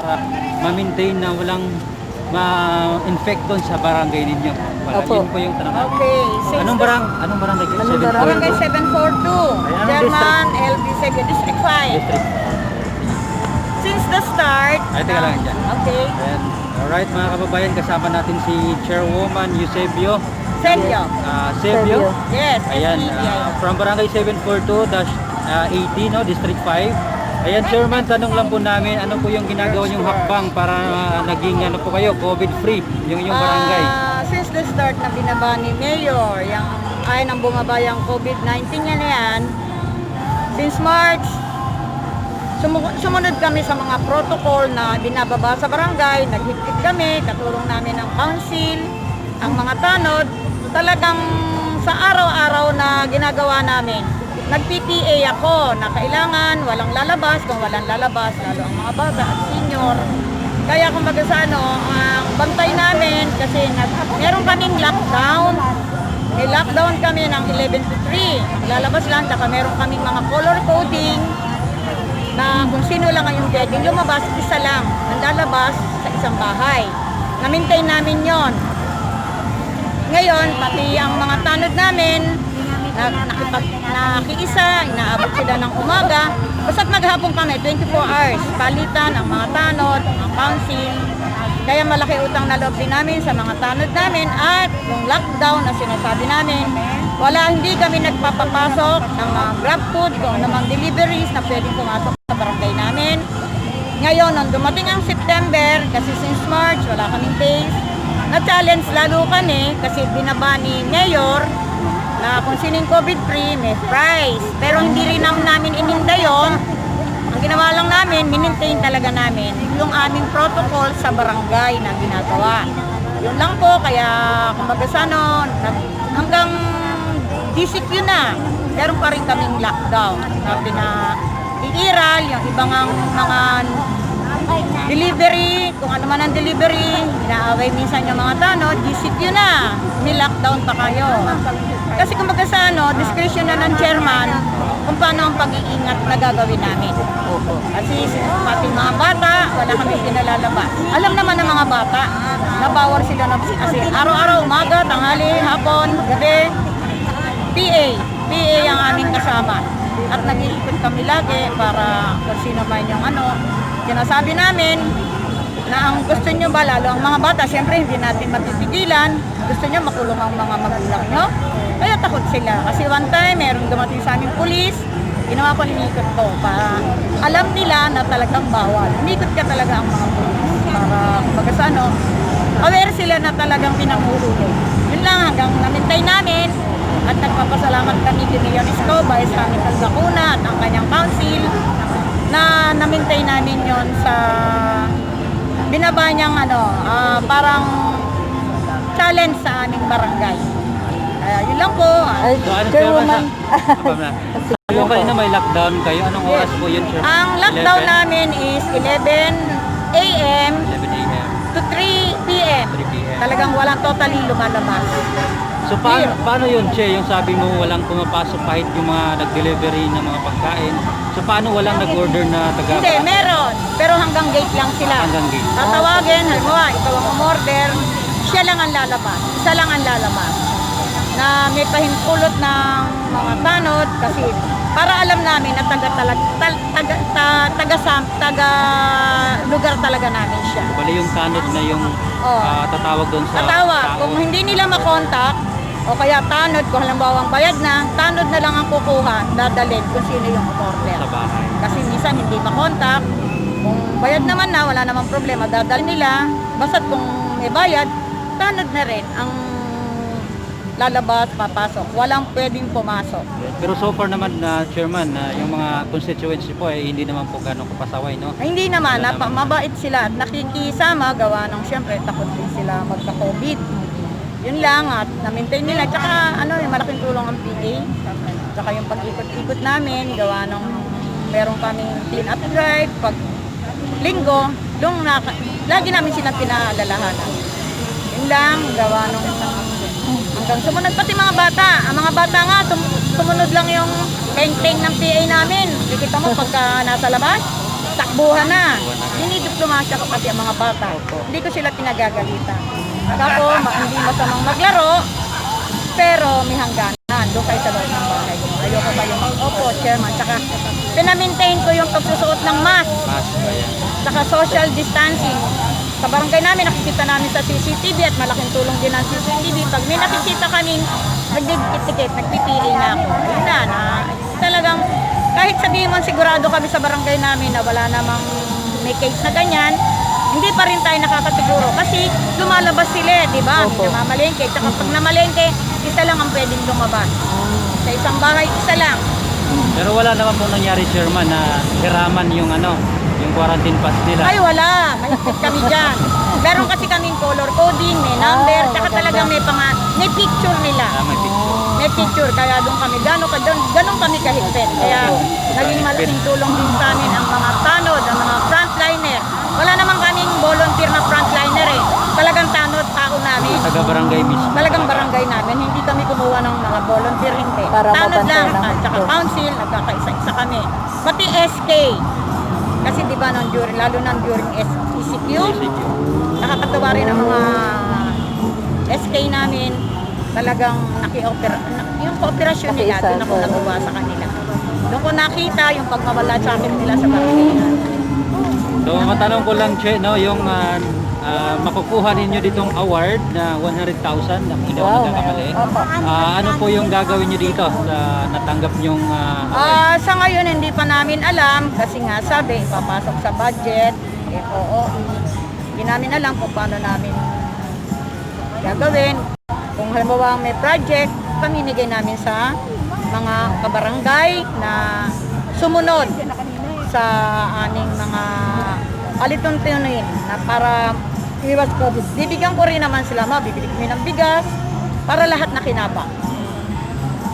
para ma-maintain na walang ma-infect doon sa barangay ninyo. Para Opo. yun po yung tanong. Okay. Since Anong barang? Anong barangay? Anong Seven barangay? point Barangay two. 742, Ayan, German, LB Sega, District 5. District. Since the start, Ay, teka lang dyan. okay, Ayan. Alright mga kababayan, kasama natin si Chairwoman Eusebio. Sergio. Uh, Sebio. Yes, Ayan, ah, from Barangay 742-80, no, District 5. Ayan, Chairman, tanong lang po namin, ano po yung ginagawa yung hakbang para ah, naging ano po kayo, COVID-free, yung inyong barangay? Ah, since the start na binaba ni Mayor, yung ay nang bumaba yung COVID-19 yan yan, since March, sumu- sumunod kami sa mga protocol na binababa sa barangay, naghigpit kami, katulong namin ng council, ang mga tanod, talagang sa araw-araw na ginagawa namin, nag-PPA ako na kailangan walang lalabas, kung walang lalabas, lalo ang mga bata at senior. Kaya kumbaga sa ano, ang bantay namin kasi nag, meron kaming lockdown. May lockdown kami ng 11 to 3. Lalabas lang, saka meron kaming mga color coding na kung sino lang ang yung pwedeng lumabas, isa lang ang lalabas sa isang bahay. Na-maintain namin yon. Ngayon, pati ang mga tanod namin, na, nakipag, nakiisa, inaabot sila ng umaga. Basta't maghapon kami, 24 hours, palitan ang mga tanod, ang mga. Kaya malaki utang na loob din namin sa mga tanod namin at yung lockdown na sinasabi namin, wala, hindi kami nagpapapasok ng mga grab food, kung ano mang deliveries na pwedeng pumasok sa barangay namin. Ngayon, nung dumating ang September, kasi since March, wala kaming base, na-challenge lalo kami kasi binaba ni Mayor na kung sining COVID-free, may price. Pero hindi rin naman namin ininda yon. Ang ginawa lang namin, minintain talaga namin yung aming protocol sa barangay na ginagawa. Yun lang po, kaya kumbaga sa ano, hanggang DCQ na, meron pa rin kaming lockdown na pina iiral, yung ibang ang mga delivery, kung ano man ang delivery, inaaway minsan yung mga tanod, DCQ na, may lockdown pa kayo. Kasi kumbaga sa ano, discretion na ng chairman kung paano ang pag-iingat na gagawin namin. Kasi pati mga bata, wala kami pinalalabas. Alam naman ng mga bata na bawal sila na kasi araw-araw, umaga, tanghali, hapon, gabi, PA. PA ang aming kasama. At nag-iikot kami lagi para kung sino man yung ano. Sinasabi namin na ang gusto nyo ba, lalo ang mga bata, siyempre hindi natin matipigilan. Gusto nyo makulong ang mga magulang nyo. Kaya takot sila. Kasi one time, merong dumating sa aming pulis, ginawa ko inikot ko para alam nila na talagang bawal. Inikot ka talaga ang mga pulis para kumbaga sa ano, aware sila na talagang pinanguhulog. Yun lang hanggang na-maintain namin at nagpapasalamat kami din ni UNESCO, Vice Chemical Lacuna at ang kanyang council na na-maintain namin yon sa binaba niyang ano, ah, parang challenge sa aming barangay. Kaya yun lang po. Ay, So, ano Chairwoman. Sabi mo kanina may lockdown kayo. Anong Yes. oras po yun, Chairman? Ang lockdown 11? namin is 11 a.m. 11 a.m. to 3 p.m. 3 p.m. Talagang walang totally lumalabas. So paano, Clear. paano yun, Che? Yung sabi mo walang pumapasok kahit yung mga nag-delivery ng mga pagkain. So paano walang nag-order na taga Hindi, meron. Pero hanggang gate lang sila. hanggang gate? Tatawagin, halimbawa, ikaw ang umorder, siya lang ang lalabas. Isa lang ang lalabas. Na may pahimpulot ng mga tanod kasi para alam namin na taga talag tal, taga ta, taga sam, taga lugar talaga namin siya. Bali yung tanod na yung Oo. ah, tatawag doon sa Tatawag, kung hindi nila makontak o kaya tanod, kung halimbawa ang bayad na, tanod na lang ang kukuha, dadalhin kung sino yung umorder. sa bahay. Kasi minsan hindi makontak. Kung bayad naman na, wala namang problema, dadal nila. Basta't kung may bayad, tanod na rin ang lalabas, papasok. Walang pwedeng pumasok. Pero so far naman na chairman na yung mga constituency po ay hindi naman po ganong kapasaway, no? Ay, hindi naman, Wala napa, naman. mabait sila at nakikisama, gawa ng siyempre, takot din sila magka-COVID. Yun lang at na-maintain nila. Tsaka ano, yung malaking tulong ang PA. Tsaka yung pag-ikot-ikot namin, gawa ng meron kaming clean up drive, pag linggo, doon na, lagi namin silang pinaalalahanan. Yun lang, gawa nung hanggang sumunod pati mga bata. Ang mga bata nga, sum- sumunod lang yung teng-teng ng PA namin. Kikita mo pagka nasa labas, takbuhan na. To lumasya ko kasi ang mga bata. Hindi ko sila pinagagalitan. Ako, ma- hindi masamang maglaro, pero may hangganan. Doon kayo sa loob ng bahay. Ayoko ba yung, opo, chairman. Saka, pinamaintain ko yung pagsusuot ng mask. Saka social distancing. Sa barangay namin, nakikita namin sa CCTV at malaking tulong din ang CCTV. Pag may nakikita kaming nagdidikit-dikit, nag-PPA na ako. Yun na, na talagang kahit sabihin mo sigurado kami sa barangay namin na wala namang may case na ganyan, hindi pa rin tayo nakakasiguro kasi lumalabas sila, eh, di ba? Opo. Namamalengke. Tsaka pag namalengke, isa lang ang pwedeng lumabas. Sa isang bahay, isa lang. Pero wala naman po nangyari, Chairman, na hiraman yung ano, yung quarantine pass nila. Ay, wala. Mahigpit kami dyan. Meron kasi kaming color coding, may number, Ah, tsaka maganda. talagang may panga, may picture nila. Ah, may picture. May picture, kaya doon kami, gano'n ka, doon, ganun kami kahigpit. Kaya naging malaking tulong din sa amin ang mga tanod, ang mga frontliner. Wala naman kaming volunteer na frontliner eh. Talagang tanod, tao namin. Taga barangay mismo. Talagang barangay namin, hindi kami kumuha ng mga volunteer, hindi. Para Tanod lang, at saka council, nagkakaisa-isa kami. Pati SK. Kasi di ba nung during, lalo na during ECQ, nakakatuwa rin ang mga SK namin. Talagang naki-opera, na- yung kooperasyon nila, doon ako nakuha sa kanila. Doon ko nakita yung pagmamala sa akin nila sa barangay namin. So, matanong ko lang, Che, no, yung ah, ah, makukuha ninyo ditong award na 100,000 na hindi ako Wow. nagkakamali. Ah, ano po yung gagawin nyo dito sa natanggap nyong ah, award? Ah, sa ngayon hindi pa namin alam kasi nga sabi papasok sa budget. Eh, oo. Hindi namin alam kung paano namin gagawin. Kung halimbawa may project, pamimigay namin sa mga kabarangay na sumunod sa aming mga alituntunin na para iwas COVID. Bibigyan ko rin naman sila, mabibili kami ng bigas para lahat nakinabang.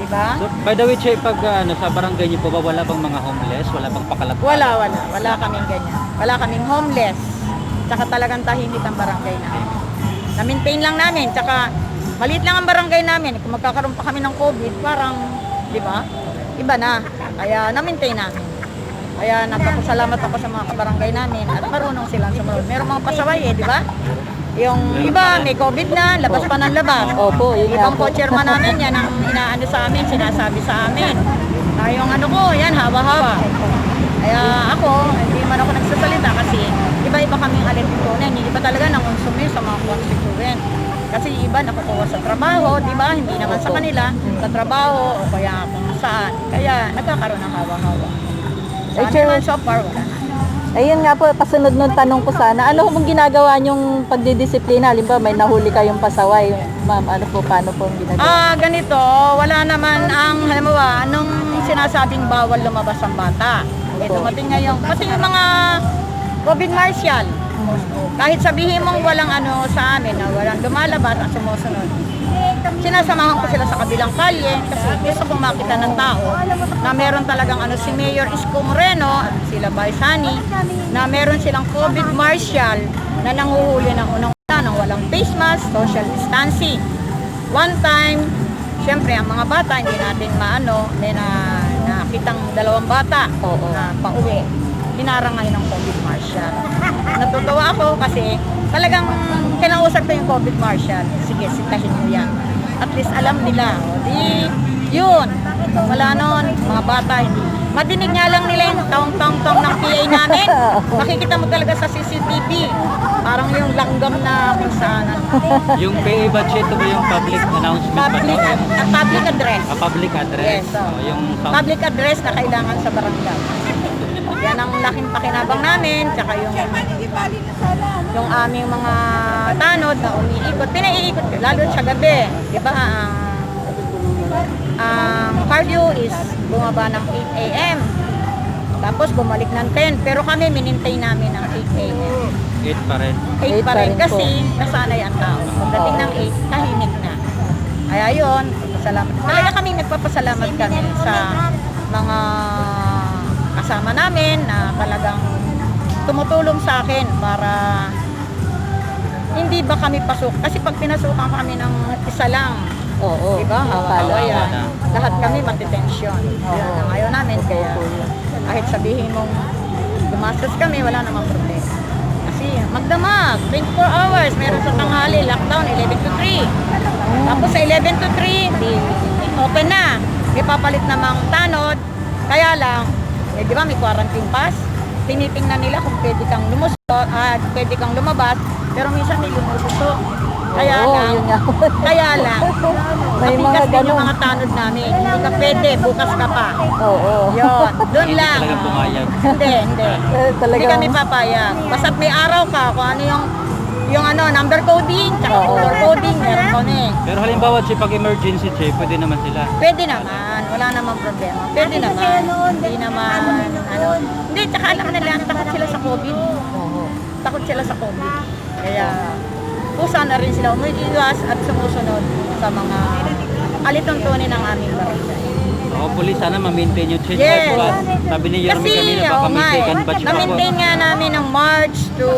Diba? So, by the way, Che, pag ah, ano, sa barangay niyo po ba wala bang mga homeless? Wala bang pakalat? Wala, wala. Wala kaming ganyan. Wala kaming homeless. Tsaka talagang tahimik ang barangay namin. Na-maintain lang namin. Tsaka maliit lang ang barangay namin. Kung magkakaroon pa kami ng COVID, parang, di ba? Iba na. Kaya na-maintain namin. Kaya nagpapasalamat ako sa mga kabarangay namin at marunong silang sumunod. Meron mga pasaway eh, di ba? Yung iba, may COVID na, labas pa ng labas. Opo, yun nga Ibang po. po, chairman namin, yan ang inaano sa amin, sinasabi sa amin. Na yung ano ko, yan, hawa-hawa. Kaya ako, hindi man ako nagsasalita kasi iba-iba kaming alintunan. Yung iba talaga nangonsume sa mga constituent. Kasi yung iba nakukuha sa trabaho, di ba? Hindi naman sa kanila, sa trabaho o kaya kung saan. Kaya nagkakaroon ng hawa-hawa. Sa Eh, amin naman so far, wala. Ayun nga po, pasunod nung tanong ko sana, ano mong ginagawa yung pagdidisiplina? Halimbawa, may nahuli kayong pasaway. Ma'am, ano po, paano po ang ginagawa? Ah, ganito, wala naman ang, halimbawa, anong sinasabing bawal lumabas ang bata. Eh, Opo. dumating ngayon, pati yung mga COVID martial, kahit sabihin mong walang ano sa amin, na walang lumalabas at sumusunod, sinasamahan ko sila sa kabilang kalye kasi gusto kong makita ng tao na meron talagang ano si Mayor Isko Moreno at sila Baisani na meron silang COVID martial na nanguhuli ng unang-una ng walang face mask, social distancing. One time, syempre ang mga bata hindi natin maano, may na nakitang dalawang bata Oo. na pauwi. Hinarangay ng COVID martial. Natutuwa ako kasi talagang kinausap ko yung COVID martial. Sige, sitahin mo yan. At least alam nila. O di, yun. Wala nun, mga bata, hindi. Madinig nga lang nila yung tong-tong-tong ng PA namin. Makikita mo talaga sa CCTV. Parang yung langgam na kung saan. Yung PA budget ba yung public announcement ba Public, to? uh, public address. Ah, public address. Yes, so, Oh, yung public address na kailangan sa barangay. Yan ang laking pakinabang namin, tsaka yung yung aming mga tanod na umiikot. Pinaiikot ko, lalo sa gabi. Di ba, ang ang curfew is bumaba ng 8 a.m. Tapos bumalik ng 10. Pero kami, minintay namin ng 8 a.m. 8 pa rin. 8 pa rin kasi nasanay ang tao. Pagdating ng 8, tahimik na. Kaya yun, salamat. Talaga kami nagpapasalamat kami sa mga kasama namin na talagang tumutulong sa akin para hindi ba kami pasok. Kasi pag pinasukan kami ng isa lang, Oo. di ba? Hawa-hawa Hawa-hawa yan. na. Lahat kami matitensyon. Yun ang ayaw namin. Kaya kahit sabihin mong gumastos kami, wala namang problema. magdamag. 24 hours. Meron sa tanghali, lockdown, 11 to 3. Tapos sa 11 to 3, di, open na. May papalit namang tanod. Kaya lang, eh, di ba may quarantine pass? Tinitingnan nila kung pwede kang lumusot, at pwede kang lumabas, pero minsan may lumususo. Kaya Oo, lang, yun nga. kaya lang, May mga matigas din yung ganun. mga tanod namin. Hindi ka pwede, bukas ka pa. Oo. Yun, doon Hindi lang. talaga pumayag. Hindi, hindi. Eh, Hindi kami papayag. Basta't may araw ka kung ano yung yung ano, number coding, tsaka Oo. color coding, meron kami. Pero halimbawa, Che, pag emergency, Che, pwede naman sila. Pwede naman, wala namang problema. Pwede naman, hindi naman, ano. Hindi, tsaka alam nila, takot sila sa COVID. Oo. Takot sila sa COVID. Kaya, kusa na rin sila umiiwas at sumusunod sa mga alituntunin ng aming barangay. Hopefully, sana ma-maintain yung Che. Yes. Diba? Sabi ni Yorme Kasi, kanina, baka may nga eh, second batch pa na-maintain nga namin ng March to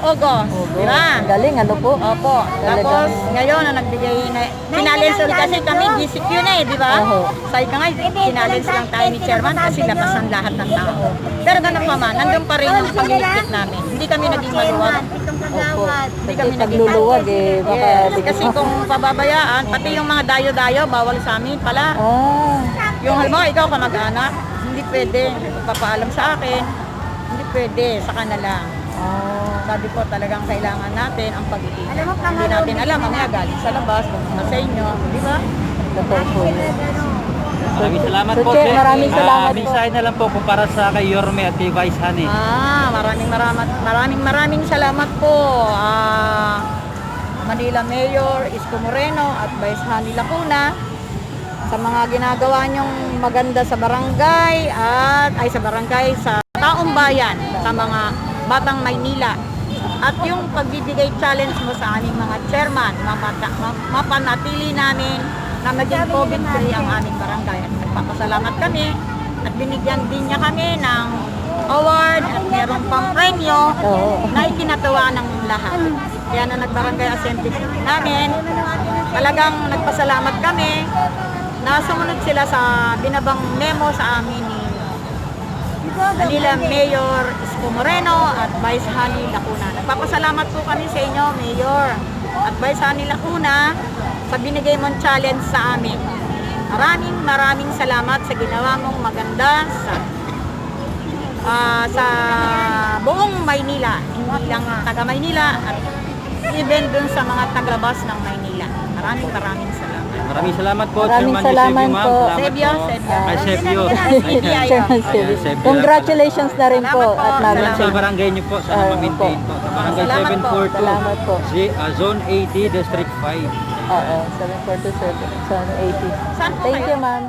August. Oo. Di ba? Ang Galing, ano po? Opo. Tapos, ngayon, na nagbigay na, sinalens ulit kasi kami, GCQ na eh, di ba? Oo. Sabi ka nga, sinalens lang tayo ni Chairman kasi labas ang lahat ng tao. Pero ganun pa man, nandun pa rin ang pagliligpit namin. Hindi kami naging maluwag. Opo. Hindi kami naging pagluluwag eh, baka Yes, kasi kung pababayaan, pati yung mga dayo-dayo, bawal sa amin pala. Ah, Yung halimbawa, ikaw ka mag-anak, hindi pwede. Papaalam sa akin, hindi pwede, sa kanila. ah. Sabi ko talagang kailangan natin ang pag-iingat. Hindi natin alam, mamaya galing sa labas, pumunta sa inyo, di ba? Totoo po. Maraming salamat So, po, Che, maraming Ah, salamat po. mensahe na lang po kung para sa kay Yorme at kay Vice Honey. Ah, maraming maraming maraming maraming salamat po. Ah, Manila Mayor Isko Moreno at Vice Hani Lacuna sa mga ginagawa niyong maganda sa barangay at ay sa barangay sa taong bayan sa mga batang Maynila. At yung pagbibigay challenge mo sa aming mga chairman mapata, ma- mapanatili namin na maging COVID-free ang aming barangay. At nagpapasalamat kami at binigyan din niya kami ng award at meron pang premyo na ikinatawa ng lahat. Kaya na nagbarangay assembly namin, talagang nagpasalamat kami na sumunod sila sa binabang memo sa amin ni Manila Mayor Isko Moreno at Vice Hani Lacuna. Nagpapasalamat po kami sa inyo, Mayor at Vice Hani Lacuna sa binigay mong challenge sa amin. Maraming maraming salamat sa ginawa mong maganda sa ah, sa buong Maynila, hindi lang taga Maynila at even dun sa mga taglabas ng Maynila. Maraming maraming salamat. Maraming salamat po, Maraming Chairman salamat Eusebio, ma'am. po. Salamat Sebio, po. Sebio. Ay, Sebio. Chairman. Congratulations na rin po Salamat po. at Ayan maraming sa barangay niyo po, sana Ah, ma-maintain po. Sa barangay Salamat po. 742, Salamat po. Z- ah, Zone 80, District 5. Oo, 7427, 80. Saan po Thank kayo? you, ma'am.